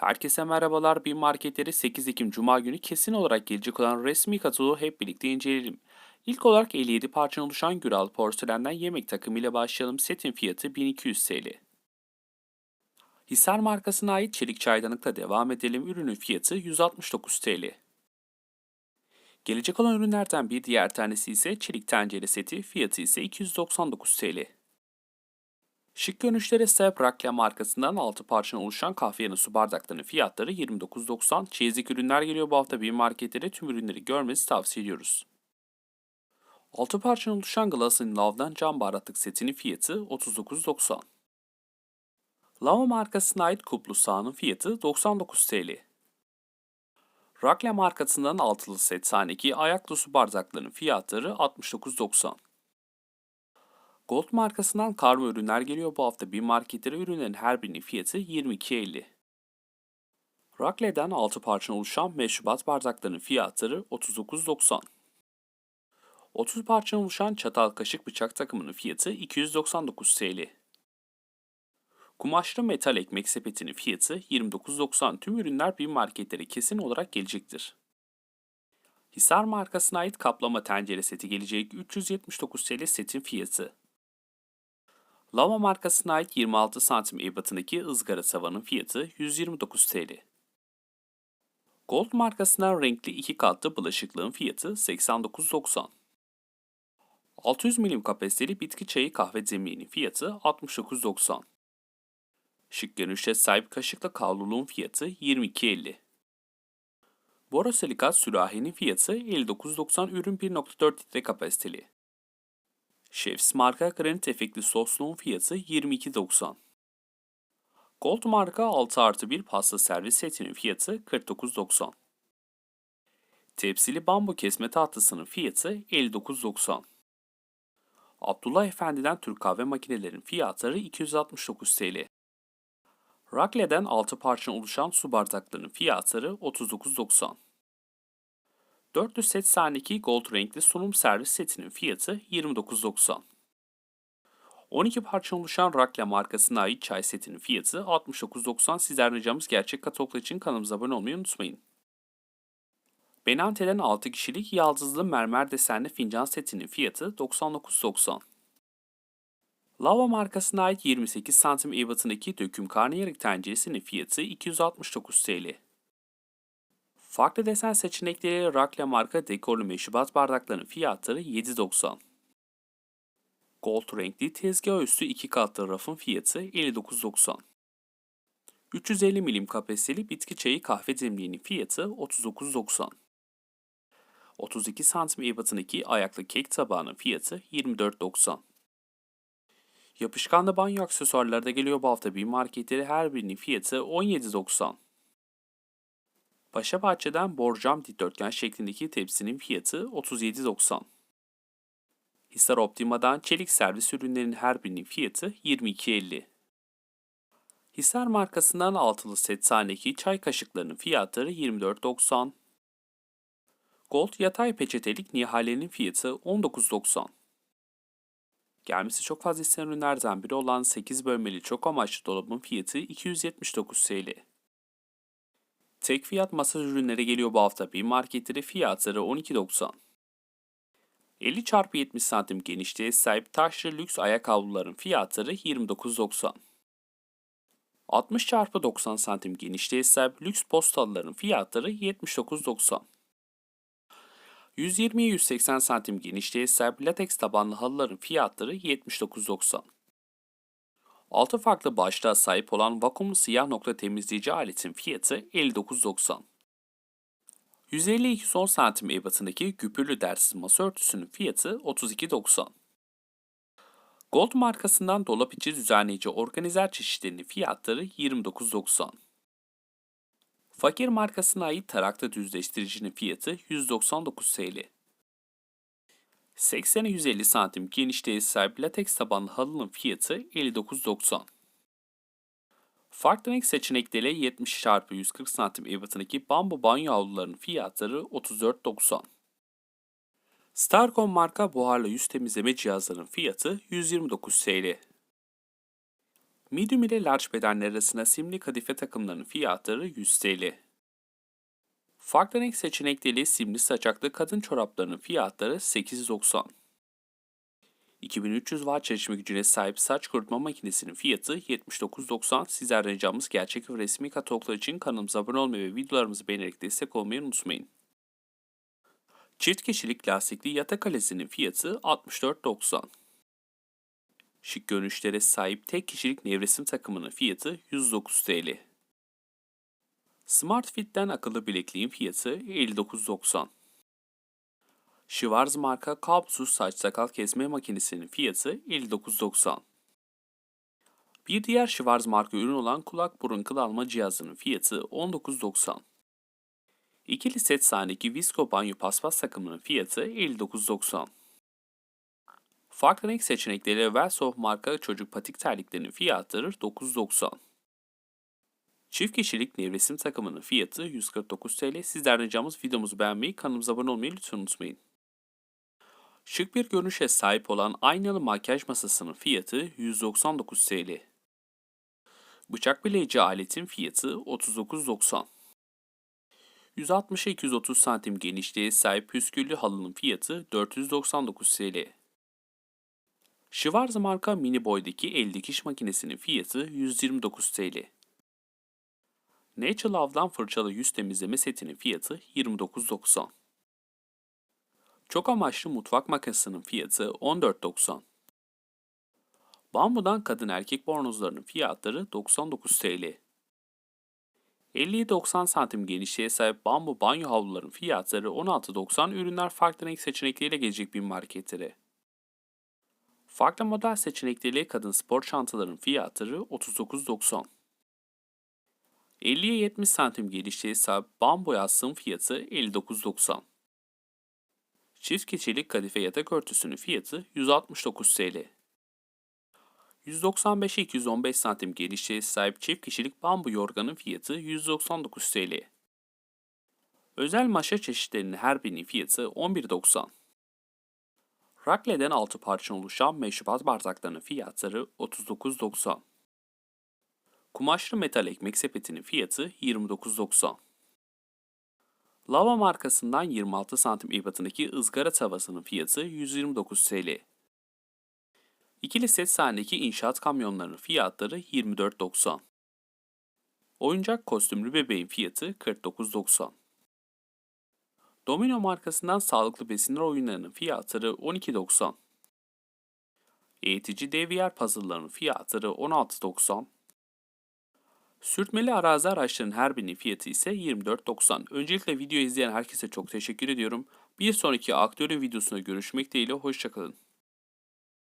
Herkese merhabalar. Bir marketleri 8 Ekim Cuma günü kesin olarak gelecek olan resmi kataloğu hep birlikte inceleyelim. İlk olarak 57 parçadan oluşan Güral porselenden yemek takımı ile başlayalım. Setin fiyatı 1200 TL. Hisar markasına ait çelik çaydanlıkla devam edelim. Ürünün fiyatı 169 TL. Gelecek olan ürünlerden bir diğer tanesi ise çelik tencere seti. Fiyatı ise 299 TL. Şık görünüşlere sahip Rakya markasından 6 parçadan oluşan kahveyanın su bardaklarının fiyatları 29.90. Çeyizlik ürünler geliyor bu hafta bir marketlere tüm ürünleri görmenizi tavsiye ediyoruz. 6 parçadan oluşan Glass Love'dan cam baharatlık setinin fiyatı 39.90. Lava markasına ait kuplu sahanın fiyatı 99 TL. Rakle markasından altılı set sahneki ayaklı su bardaklarının fiyatları 69.90. Gold markasından karma ürünler geliyor bu hafta bir marketlere ürünlerin her birinin fiyatı 22.50. Rakle'den 6 parçadan oluşan meşrubat bardaklarının fiyatları 39.90. 30 parçadan oluşan çatal kaşık bıçak takımının fiyatı 299 TL. Kumaşlı metal ekmek sepetinin fiyatı 29.90 tüm ürünler bir marketlere kesin olarak gelecektir. Hisar markasına ait kaplama tencere seti gelecek 379 TL setin fiyatı. Lava markasına ait 26 santim ebatındaki ızgara tavanın fiyatı 129 TL. Gold markasından renkli iki katlı bulaşıklığın fiyatı 89.90. 600 milim kapasiteli bitki çayı kahve zemliğinin fiyatı 69.90. Şık görünüşe sahip kaşıkla kavruluğun fiyatı 22.50. Borosilikat sürahinin fiyatı 59.90 ürün 1.4 litre kapasiteli. Chef's marka granit efektli sosluğun fiyatı 22.90. Gold marka 6 artı 1 pasta servis setinin fiyatı 49.90. Tepsili bambu kesme tahtısının fiyatı 59.90. Abdullah Efendi'den Türk kahve makinelerinin fiyatları 269 TL. Rakle'den 6 parçadan oluşan su bardaklarının fiyatları 39.90. 400 set sahneki gold renkli sunum servis setinin fiyatı 29.90. 12 parça oluşan Rakle markasına ait çay setinin fiyatı 69.90. Sizler ricamız gerçek kataloglar için kanalımıza abone olmayı unutmayın. Benante'den 6 kişilik yaldızlı mermer desenli fincan setinin fiyatı 99.90. Lava markasına ait 28 santim ebatındaki döküm karnıyarık tenceresinin fiyatı 269 TL. Farklı desen seçenekleriyle Rakle marka dekorlu meşrubat bardaklarının fiyatları 7.90. Gold renkli tezgah üstü 2 katlı rafın fiyatı 59.90. 350 milim kapasiteli bitki çayı kahve demliğinin fiyatı 39.90. 32 santim ebatındaki ayaklı kek tabağının fiyatı 24.90. Yapışkanlı banyo aksesuarları da geliyor bu hafta bir marketleri her birinin fiyatı 17.90. Paşa Bahçe'den borcam dikdörtgen şeklindeki tepsinin fiyatı 37.90. Hisar Optima'dan çelik servis ürünlerinin her birinin fiyatı 22.50. Hisar markasından altılı set sahneki çay kaşıklarının fiyatları 24.90. Gold yatay peçetelik nihalenin fiyatı 19.90. Gelmesi çok fazla istenen ürünlerden biri olan 8 bölmeli çok amaçlı dolabın fiyatı 279 TL. Tek fiyat masaj ürünleri geliyor bu hafta. Bir marketlere fiyatları 12.90. 50 x 70 santim genişliğe sahip taşlı lüks ayakkabıların fiyatları 29.90. 60 x 90 santim genişliğe sahip lüks postalıların fiyatları 79.90. 120-180 santim genişliğe sahip lateks tabanlı halıların fiyatları 79.90. 6 farklı başlığa sahip olan vakumlu siyah nokta temizleyici aletin fiyatı 59.90. 150-210 cm ebatındaki güpürlü dersiz masa örtüsünün fiyatı 32.90. Gold markasından dolap içi düzenleyici organizer çeşitlerinin fiyatları 29.90. Fakir markasına ait tarakta düzleştiricinin fiyatı 199 TL. 80'e 150 santim genişliğe sahip lateks tabanlı halının fiyatı 59.90. Farklı renk seçenekleriyle 70 x 140 santim ebatındaki bambu banyo havlularının fiyatları 34.90. Starcom marka buharlı yüz temizleme cihazlarının fiyatı 129 TL. Medium ile large bedenler arasında simli kadife takımlarının fiyatları 100 TL. Farklı renk seçenekleriyle simli saçaklı kadın çoraplarının fiyatları 890. 2300 watt çalışma gücüne sahip saç kurutma makinesinin fiyatı 79.90. Sizlerden ricamız gerçek ve resmi kataloglar için kanalımıza abone olmayı ve videolarımızı beğenerek destek olmayı unutmayın. Çift kişilik lastikli yatak alezinin fiyatı 64.90. Şık görünüşlere sahip tek kişilik nevresim takımının fiyatı 109 TL. Smart Fit'ten akıllı bilekliğin fiyatı 59.90. Schwarz marka kablosuz saç sakal kesme makinesinin fiyatı 59.90. Bir diğer Schwarz marka ürün olan kulak burun kıl alma cihazının fiyatı 19.90. İkili set sahnedeki Visco banyo paspas takımının fiyatı 59.90. Farklı renk seçenekleriyle Welsoft marka çocuk patik terliklerinin fiyatları 9.90. Çift kişilik nevresim takımının fiyatı 149 TL. Sizlerden ricamız videomuzu beğenmeyi, kanalımıza abone olmayı lütfen unutmayın. Şık bir görünüşe sahip olan aynalı makyaj masasının fiyatı 199 TL. Bıçak bileyici aletin fiyatı 39.90. 160'a 230 santim genişliğe sahip püsküllü halının fiyatı 499 TL. Schwarz marka mini boydaki el dikiş makinesinin fiyatı 129 TL. Natural Love'dan fırçalı yüz temizleme setinin fiyatı 29.90. Çok amaçlı mutfak makasının fiyatı 14.90. Bambudan kadın erkek bornozlarının fiyatları 99 TL. 50-90 santim genişliğe sahip bambu banyo havluların fiyatları 16.90 ürünler farklı renk seçenekleriyle gelecek bir marketlere. Farklı model seçenekleriyle kadın spor çantaların fiyatları 39.90. 50'ye 70 santim genişliğe sahip bambu yastığın fiyatı 59.90. Çift kişilik kadife yatak örtüsünün fiyatı 169 TL. 195'e 215 santim genişliğe sahip çift kişilik bambu yorganın fiyatı 199 TL. Özel maşa çeşitlerinin her birinin fiyatı 11.90. Rakle'den 6 parça oluşan meşrubat bardaklarının fiyatları 39.90. Kumaşlı metal ekmek sepetinin fiyatı 29.90. Lava markasından 26 santim ebatındaki ızgara tavasının fiyatı 129 TL. İkili set sahnedeki inşaat kamyonlarının fiyatları 24.90. Oyuncak kostümlü bebeğin fiyatı 49.90. Domino markasından sağlıklı besinler oyunlarının fiyatları 12.90. Eğitici DVR puzzle'larının fiyatları 16.90. Sürtmeli arazi araçlarının her birinin fiyatı ise 24.90. Öncelikle video izleyen herkese çok teşekkür ediyorum. Bir sonraki aktörün videosunda görüşmek dileğiyle hoşçakalın.